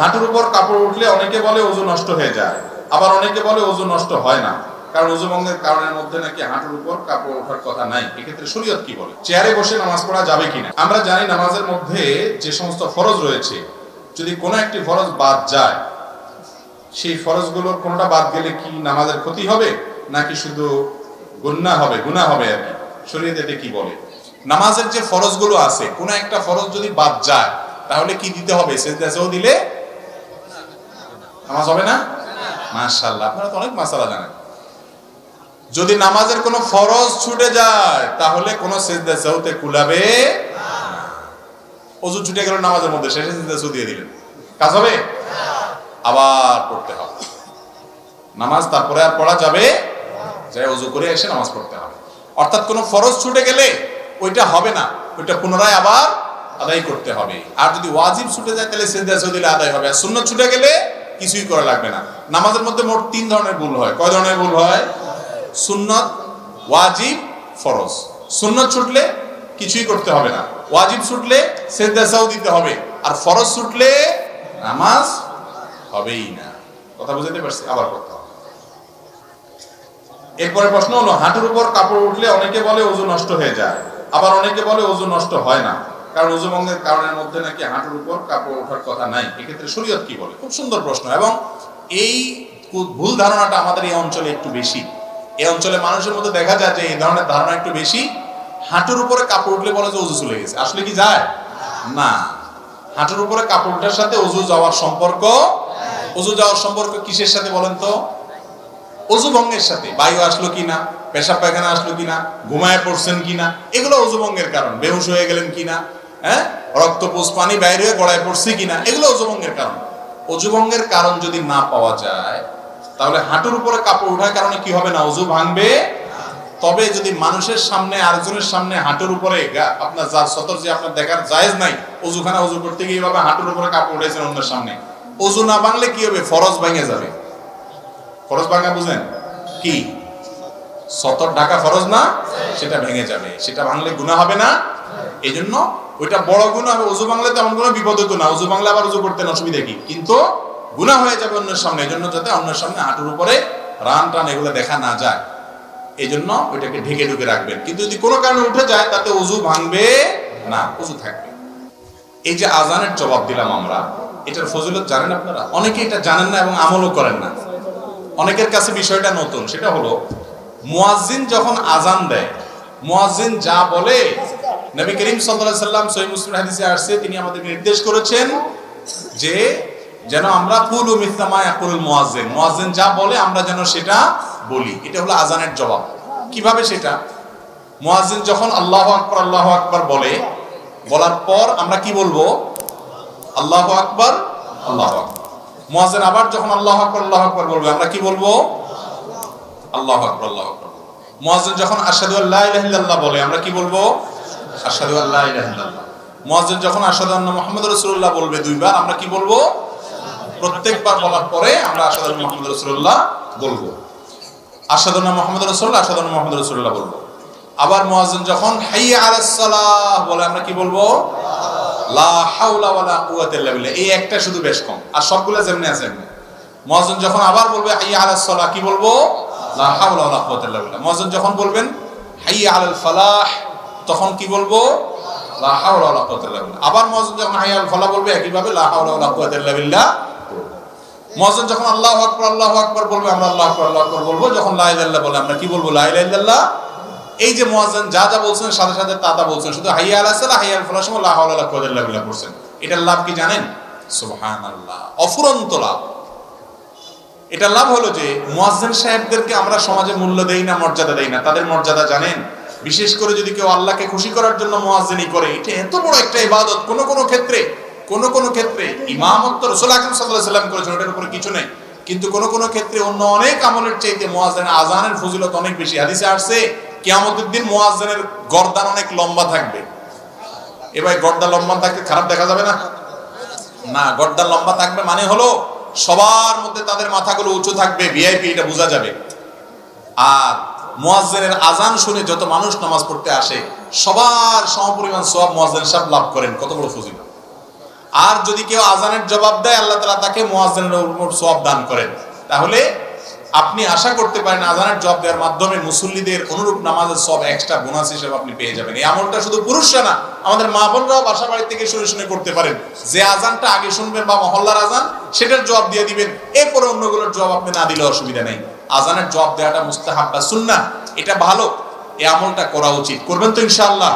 হাঁটুর উপর কাপড় উঠলে অনেকে বলে ওজু নষ্ট হয়ে যায়, আবার অনেকে বলে ওজু নষ্ট হয় না। কারণ ওজু ভঙ্গের কারণের মধ্যে নাকি হাঁটুর উপর কাপড় ওঠার কথা নাই। এক্ষেত্রে শরীয়ত কি বলে? চেয়ারে বসে নামাজ পড়া যাবে কিনা? আমরা জানি নামাজের মধ্যে যে সমস্ত ফরজ রয়েছে, যদি কোনো একটি ফরজ বাদ যায়, সেই ফরজগুলোর কোনোটা বাদ গেলে কি নামাজের ক্ষতি হবে? নাকি শুধু গুন্না হবে? গুনাহ হবে আর কি। শরীয়ত এতে কি বলে? নামাজের যে ফরজগুলো আছে, কোনো একটা ফরজ যদি বাদ যায়, তাহলে কি দিতে হবে? সেজদাতেও দিলে নামাজ হবে না? মাশাআল্লাহ। আপনারা তো অনেক মাসালা জানেন। যদি নামাজের কোনো ফরজ ছুটে যায়, তাহলে কোনো সাউতে কুলাবে ছুটে গেল নামাজের মধ্যে সাউ দিয়ে দিলেন। কাজ হবে? আবার পড়তে হবে। নামাজ তারপরে আর পড়া যাবে অজু করে এসে নামাজ পড়তে হবে। অর্থাৎ কোনো ফরজ ছুটে গেলে ওইটা হবে না। ওইটা পুনরায় আবার আদায় করতে হবে। আর যদি ওয়াজিব ছুটে যায়, তাহলে সেজদা সাউ দিলে আদায় হবে। আর সুন্নত ছুটে গেলে কিছুই করা লাগবে না। নামাজের মধ্যে মোট তিন ধরনের ভুল হয়। কয় ধরনের ভুল হয়? সুন্নত ওয়াজিব, ফরজ। সুন্নত ছুটলে কিছুই করতে হবে না। ওয়াজিব ছুটলে সেজদাসাও দিতে হবে। আর ফরজ ছুটলে নামাজ হবেই না। কথা বুঝতে পারছি? আবার কথা। এরপরে প্রশ্ন হলো, হাঁটুর উপর কাপড় উঠলে অনেকে বলে ওজন নষ্ট হয়ে যায়। আবার অনেকে বলে ওজন নষ্ট হয় না। কারণ ওজু ভঙ্গের কারণের মধ্যে নাকি হাঁটুর উপর কাপড় ওঠার কথা নাই। এক্ষেত্রে শরীয়ত কি বলে? খুব সুন্দর প্রশ্ন। এবং এই ভুল ধারণাটা আমাদের এই অঞ্চলে একটু বেশি। এই অঞ্চলে মানুষের মধ্যে দেখা যায় যে এই ধরনের ধারণা একটু বেশি। হাঁটুর উপরে কাপড় উঠলে বলে যে অজু চলে গেছে। আসলে কি যায়? না। হাঁটুর উপরে কাপড় ওঠার সাথে অজু যাওয়ার সম্পর্ক অজু যাওয়ার সম্পর্ক কিসের সাথে বলেন তো? অজু ভঙ্গের সাথে। বায়ু আসলো কিনা? পেশাব পায়খানা আসলো কিনা? ঘুমায় পড়ছেন কিনা? এগুলো অজু ভঙ্গের কারণ। বেহুশ হয়ে গেলেন কিনা? হ্যাঁ? রক্ত পোষ পানি বাইরে হয়ে গড়ায় পড়ছে কিনা? এগুলো অজু ভঙ্গের কারণ। অজু ভঙ্গের কারণ যদি না পাওয়া যায়, তাহলে হাঁটুর উপরে কাপড় ওঠার কারণে কি হবে না? অজু ভাঙবে? তবে যদি মানুষের সামনে, আরেকজনের সামনে হাঁটুর উপরে আপনার যার সতর যে আপনার দেখার জায়েজ নাই, অজুখানা অজু করতে গিয়ে এভাবে হাঁটুর উপরে কাপড় উঠেছেন অন্যের সামনে। অজু না ভাঙলে কি হবে? ফরজ ভেঙে যাবে। ফরজ ভাঙা বুঝেন? কি? সতর ঢাকা ফরজ না? সেটা ভেঙে যাবে। সেটা ভাঙলে গুণা হবে না। এই জন্য ওইটা বড় গুণা হবে উজু বাংলা তেমন কোনো বিপদ হতো না। উজু বাংলা আবার উজু করতে অসুবিধা কি? কিন্তু গুণা হয়ে যাবে অন্যের সামনে এই জন্য যাতে অন্যের সামনে হাঁটুর উপরে রান টান এগুলো দেখা না যায়। এই জন্য ওইটাকে ঢেকে ঢুকে রাখবেন। কিন্তু যদি কোনো কারণে উঠে যায়, তাতে উজু ভাঙবে না উজু থাকবে। এই যে আজানের জবাব দিলাম আমরা, এটার ফজিলত জানেন আপনারা? অনেকে এটা জানেন না এবং আমলও করেন না। অনেকের কাছে বিষয়টা নতুন, সেটা হলো, মুয়াজ্জিন যখন আজান দেয়, মুয়াজ্জিন যা বলে নবী করিম সাল্লাল্লাহু সাল্লাম সহিহ মুসলিম হাদিসে আসছে, তিনি আমাদেরকে নির্দেশ করেছেন যে যেন আমরা কুলু মিথলামা ইয়াকুলুল মুয়াজ্জিন মুয়াজ্জিন যা বলে আমরা যেন সেটা বলি। এটা হলো আজানের জবাব। কীভাবে সেটা? মুয়াজ্জিন যখন আল্লাহু আকবার আল্লাহু আকবার বলে, বলার পর আমরা কি বলব? আল্লাহু আকবার আল্লাহু আকবার। মুয়াজ্জিন আবার যখন আল্লাহু আকবার আল্লাহু আকবার বলবে, আমরা কি বলব? আল্লাহু আকবার আল্লাহু আকবার মুয়াজ্জিন যখন আশহাদু আল্লা ইলাহা ইল্লাল্লাহ বলে, আমরা কি বলব? আশহাদু আল্লা ইলাহা ইল্লাল্লাহ। মুয়াজ্জিন যখন আশহাদু আন্না মুহাম্মাদুর রাসূলুল্লাহ বলবে দুইবার, আমরা কি বলব? প্রত্যেকবার বলার পরে আমরা আশহাদু আন্না মুহাম্মাদুর রাসূলুল্লাহ বলব। মুহাম্মাদুর রাসূলুল্লাহ, আশহাদু আন্না মুহাম্মাদুর রাসূলুল্লাহ বলব। আবার মুয়াজ্জিন যখন হাইয়া আলাস সালাহ বলে, আমরা কি বলব? লা হাওলা ওয়ালা কুওয়াতা ইল্লা বিল্লাহ। এই একটা শুধু বেশ কম, আর সবগুলো যেমনি আছে মুয়াজ্জিন যখন আবার বলবে হাইয়া আলাস সালাহ, কি বলব? লা হাওলা ওয়ালা কুওয়াতা ইল্লা বিল্লাহ। মুয়াজ্জিন যখন বলবেন হাইয়া আলাল ফালাহ তখন কি বলব? আবার মুয়াজ্জিন যখন হাইয়া আলাল ফালাহ বলবে, একইভাবে ভাবে লা হাওলা ওয়ালা কুওয়াতা ইল্লা যখন আল্লাহু আকবার আল্লাহু আকবার বলবে, আমরা আল্লাহ আকবার, আল্লাহু আকবার বলব, যখন লা ইলাহা বলে, আমরা কি বলব? লা ইলাহা ইল্লাল্লাহ। এই যে মুয়াজ্জিন যা যা বলছেন, সাথে সাথে তা তা বলছেন, শুধু হাইয়া আলাস সালাহ হাইয়া ফালাহ সময় লা হাওলা ওয়ালা কুওয়াতা ইল্লা বিল্লাহ পড়ছেন এটার লাভ কি জানেন? সুবহানাল্লাহ। অফুরন্ত লাভ। এটা লাভ হলো যে মুয়াজ্জিন সাহেবদেরকে আমরা সমাজে মূল্য দেই না, মর্যাদা দেই না। তাদের মর্যাদা জানেন? বিশেষ করে যদি কেউ আল্লাহকে খুশি করার জন্য মুয়াজ্জিনি করে, এটা এত বড় একটা ইবাদত। কোন কোন ক্ষেত্রে, কোন কোন ক্ষেত্রে ইমামত্ব রাসূল আকরাম আলাইহি সাল্লাম করেছেন, ওটার উপরে কিছু নেই। কিন্তু কোন কোন ক্ষেত্রে অন্য অনেক আমলের চাইতে মুয়াজ্জিন আজানের ফজিলত অনেক বেশি। হাদিসে আসছে, কিয়ামতের দিন মুয়াজ্জিনের গর্দান অনেক লম্বা থাকবে। এবার গর্দা লম্বা থাকতে খারাপ দেখা যাবে না? না, গর্দা লম্বা থাকবে মানে হলো সবার মধ্যে তাদের মাথাগুলো উঁচু থাকবে, ভিআইপি, এটা বোঝা যাবে। আর মুয়াজ্জিনের আজান শুনে যত মানুষ নামাজ পড়তে আসে, সবার সমপরিমাণ সব মুয়াজ্জিন সাহেব লাভ করেন। কত বড় ফজিলত। আর যদি কেউ আজানের জবাব দেয়, আল্লাহ তালা তাকে মোয়াজ্জেনের সব দান করেন। তাহলে আপনি আশা করতে পারেন আজানের জবাব দেওয়ার মাধ্যমে মুসল্লিদের অনুরূপ নামাজের সব এক্সট্রা বোনাস হিসেবে আপনি পেয়ে যাবেন। এই আমলটা শুধু পুরুষরা না, আমাদের মা বোনরাও বাসা বাড়ি থেকে শুনে শুনে করতে পারেন। যে আজানটা আগে শুনবেন বা মহল্লার আজান সেটার জবাব দিয়ে দিবেন। এরপরে অন্যগুলোর জবাব আপনি না দিলে অসুবিধা নেই। আজানের জবাব দেওয়াটা মুস্তাহাব বা সুন্না এটা ভালো এই আমলটা করা উচিত। করবেন তো ইনশাআল্লাহ?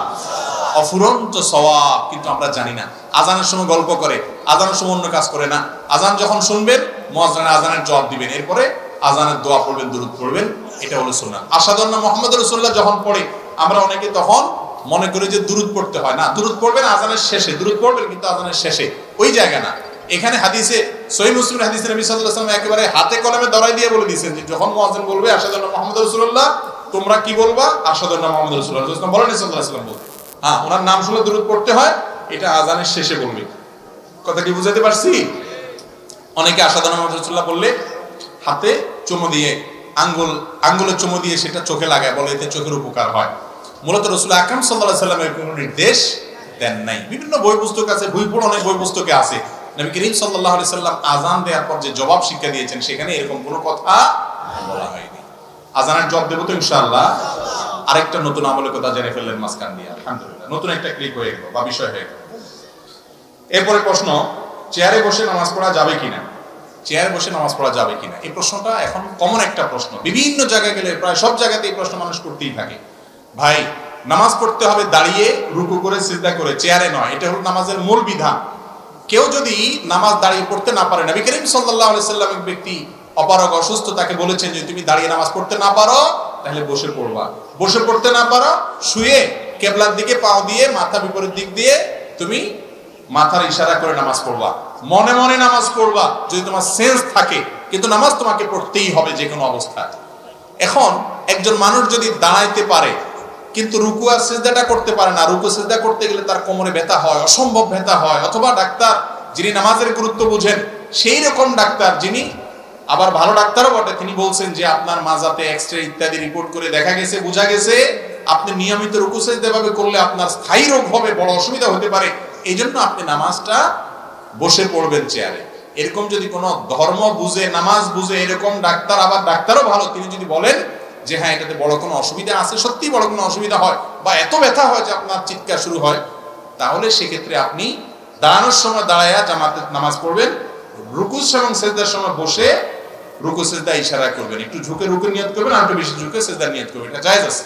অফুরন্ত সওয়াব কিন্তু আমরা জানি না। আজানের সময় গল্প করে, আজানের সময় অন্য কাজ করে না। আজান যখন শুনবেন মুয়াজ্জিনের আজানের জবাব দিবেন। এরপরে আজানের দোয়া পড়বেন, দুরূদ পড়বেন, এটা হলো সুন্নাত আসাদুল্লাহ মোহাম্মদ রসুল্লাহ যখন পড়ে, আমরা অনেকে তখন মনে করি যে দুরূদ পড়তে হয় না। দুরূদ পড়বেন আজানের শেষে, দুরূদ পড়বেন কিন্তু আজানের শেষে। ওই জায়গা না। এখানে হাদিসে, সহিহ মুসলিম হাদিসে নবী সাল্লাল্লাহু আলাইহি ওয়াসাল্লাম একেবারে হাতে কলমে ধরাই দিয়ে বলে দিয়েছেন যে, যখন মুয়াজ্জিন বলবে আসাদুল্লাহ মোহাম্মদ রাসূলুল্লাহ তোমরা কি বলবা? আসাদুল্লাহ মোহাম্মদ রাসূলুল্লাহ রাসূলুল্লাহ বলেন সাল্লাল্লাহু আলাইহি ওয়াসাল্লাম বলতে হ্যাঁ ওনার নাম শুনে দূরত পড়তে হয়, এটা আজানের শেষে বলবে। কথা কি বুঝাতে পারছি? অনেকে আসাদান রসুল্লাহ বললে, হাতে চুমো দিয়ে, আঙ্গুল, আঙ্গুলের চুমো দিয়ে সেটা চোখে লাগায়, বলে এতে চোখের উপকার হয়। মূলত রসুল আকরাম সাল্লাহ সাল্লামের কোনো নির্দেশ দেন নাই। বিভিন্ন বই পুস্তক আছে বই পড়ে অনেক বই পুস্তকে আছে। নবী করিম সাল্লাহ সাল্লাম আজান দেওয়ার পর যে জবাব শিক্ষা দিয়েছেন, সেখানে এরকম কোনো কথা বলা হয়নি। তো ইনশাআল্লাহ। আরেকটা নতুন আমলের কথা জেনে ফেললেন দিয়ে। আলহামদুলিল্লাহ, নতুন একটা ক্লিক হয়ে গেল, বা বিষয় হয়ে গেল। এরপরে প্রশ্ন, চেয়ারে বসে নামাজ পড়া যাবে কিনা? চেয়ারে বসে নামাজ পড়া যাবে কিনা? এই প্রশ্নটা এখন কমন একটা প্রশ্ন। বিভিন্ন জায়গায় গেলে প্রায় সব জায়গাতে এই প্রশ্ন মানুষ করতেই থাকে। ভাই, নামাজ পড়তে হবে দাঁড়িয়ে, রুকু করে, সিজদা করে, চেয়ারে নয়। এটা হলো নামাজের মূল বিধান। কেউ যদি নামাজ দাঁড়িয়ে পড়তে না পারে, নবী করিম আলাইহি সাল্লাম এক ব্যক্তি অপারগ অসুস্থ তাকে বলেছেন যে তুমি দাঁড়িয়ে নামাজ পড়তে না পারো, তাহলে বসে পড়বা। বসে পড়তে না পারো, শুয়ে কেবলার দিকে পাও দিয়ে মাথা বিপরীত দিক দিয়ে তুমি মাথার ইশারা করে নামাজ পড়বা। মনে মনে নামাজ পড়বা, যদি তোমার সেন্স থাকে, কিন্তু নামাজ তোমাকে পড়তেই হবে যে কোনো অবস্থায়। এখন একজন মানুষ যদি দাঁড়াইতে পারে কিন্তু রুকু আর সেজদাটা করতে পারে না। রুকু, সেজদা করতে গেলে তার কোমরে ব্যথা হয়, অসম্ভব ব্যথা হয়। অথবা ডাক্তার যিনি নামাজের গুরুত্ব বুঝেন সেই রকম ডাক্তার যিনি, আবার ভালো ডাক্তারও বটে। তিনি বলছেন যে, আপনার মাজাতে এক্সরে ইত্যাদি রিপোর্ট করে দেখা গেছে, বোঝা গেছে, আপনি নিয়মিত রুকু, সেজদা ভাবে করলে আপনার স্থায়ী রোগ হবে, বড় অসুবিধা হতে পারে। এই জন্য আপনি নামাজটা বসে পড়বেন চেয়ারে। এরকম যদি কোনো ধর্ম বুঝে, নামাজ বুঝে, এরকম ডাক্তার, আবার ডাক্তারও ভালো, তিনি যদি বলেন যে হ্যাঁ এটাতে বড় কোনো অসুবিধা আছে? সত্যি বড় কোনো অসুবিধা হয়? বা এত ব্যথা হয় যে আপনার চিৎকার শুরু হয়? তাহলে সেক্ষেত্রে আপনি দাঁড়ানোর সময় দাঁড়ায়া জামাতে নামাজ পড়বেন রুকুস এবং সেজদার সময় বসে রুকু, সেজদা ইশারা করবেন। একটু ঝুঁকে রুকু নিয়ত করবেন, আর একটু বেশি ঝুঁকে সেজদা নিয়ত করবেন। এটা জায়েজ আছে।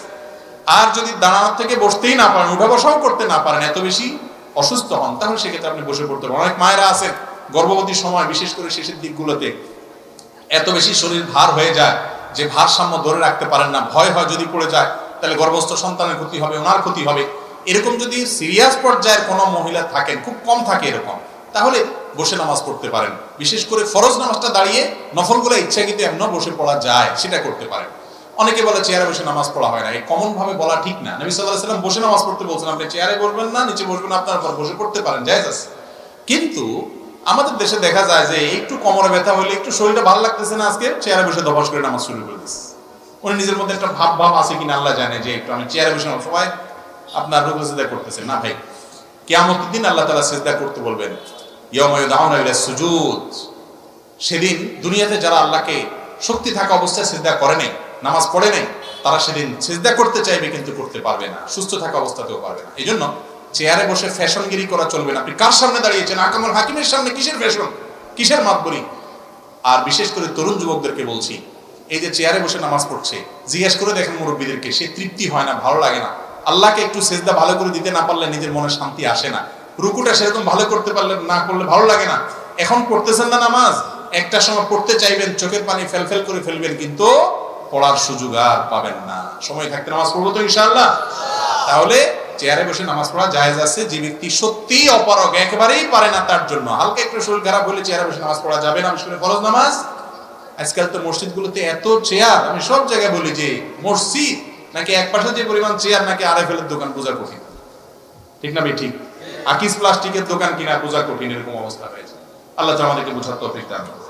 আর যদি দাঁড়ানোর থেকে বসতেই না পারেন, উঠা বসাও করতে না পারেন, এত বেশি অসুস্থ হন, তাহলে সেক্ষেত্রে আপনি বসে পড়তে পারেন। অনেক মায়েরা আছেন, গর্ভবতী সময়, বিশেষ করে শেষের দিকগুলোতে, এত বেশি শরীর ভার হয়ে যায় যে ভারসাম্য ধরে রাখতে পারেন না, ভয় হয় যদি পড়ে যায়, তাহলে গর্ভস্থ সন্তানের ক্ষতি হবে, ওনার ক্ষতি হবে। এরকম যদি সিরিয়াস পর্যায়ের কোনো মহিলা থাকেন, খুব কম থাকে এরকম, তাহলে বসে নামাজ পড়তে পারেন। বিশেষ করে ফরজ নামাজটা দাঁড়িয়ে নফলগুলো ইচ্ছাকৃত এমন বসে পড়া যায়, সেটা করতে পারেন। অনেকে বলে চেয়ারে বসে নামাজ পড়া হয় না, এই কমন ভাবে বলা ঠিক না। নবী সাল্লাহ সাল্লাম বসে নামাজ পড়তে বলছেন, আপনি চেয়ারে বসবেন না, নিচে বসবেন আপনার পর বসে পড়তে পারেন, জায়েজ আছে। কিন্তু আমাদের দেশে দেখা যায় যে একটু কোমরে ব্যথা হলে একটু শরীরটা ভালো লাগতেছে না আজকে, চেয়ারে বসে দবাস করে নামাজ শুরু করে দিচ্ছে উনি নিজের মধ্যে একটা ভাব ভাব আছে কিনা আল্লাহ জানে যে একটু আমি চেয়ারে বসে সবাই আপনার রোগ সেদা করতেছে। না ভাই, কেয়ামতের দিন আল্লাহ তালা সেজদা করতে বলবেন সুজুদ। সেদিন দুনিয়াতে যারা আল্লাহকে শক্তি থাকা অবস্থায় সেজদা করে নাই, নামাজ পড়ে নাই, তারা সেদিন সেজদা করতে চাইবে কিন্তু করতে পারবে না, সুস্থ থাকা অবস্থাতেও পারবে না। এই জন্য চেয়ারে বসে ফ্যাশনগিরি করা চলবে না। আপনি কার সামনে দাঁড়িয়েছেন? আকামুল হাকিমের সামনে কিসের ফ্যাশন? কিসের মাতবরি আর বিশেষ করে তরুণ যুবকদেরকে বলছি, এই যে চেয়ারে বসে নামাজ পড়ছে, জিজ্ঞেস করে দেখেন মুরব্বীদেরকে, সে তৃপ্তি হয় না, ভালো লাগে না। আল্লাহকে একটু সেজদা ভালো করে দিতে না পারলে নিজের মনে শান্তি আসে না। রুকুটা সেরকম ভালো করতে পারলে না করলে ভালো লাগে না। এখন পড়তেছেন না নামাজ? একটা সময় পড়তে চাইবেন, চোখের পানি ফেলফেল করে ফেলবেন, কিন্তু পড়ার সুযোগ আর পাবেন না। সময় থাকতে নামাজ পড়ব তো ইনশাআল্লাহ? তাহলে চেয়ারে বসে নামাজ পড়া জায়েজ আছে। যে ব্যক্তি সত্যি অপারগ, একেবারেই পারে না তার জন্য। হালকা একটু শরীর খারাপ হলে চেয়ারে বসে নামাজ পড়া যাবে না। করে ফরজ নামাজ। আজকাল তো মসজিদগুলোতে এত চেয়ার, আমি সব জায়গায় বলি যে মসজিদ নাকি এক পাশে যে পরিমাণ চেয়ার নাকি আড়াই ফেলের দোকান বোঝা কঠিন। ঠিক না ভাই, ঠিক? আকিস প্লাস্টিকের দোকান কিনা বোঝা কঠিন, এরকম অবস্থা হয়েছে। আল্লাহ আমাদেরকে বোঝার দান করুন।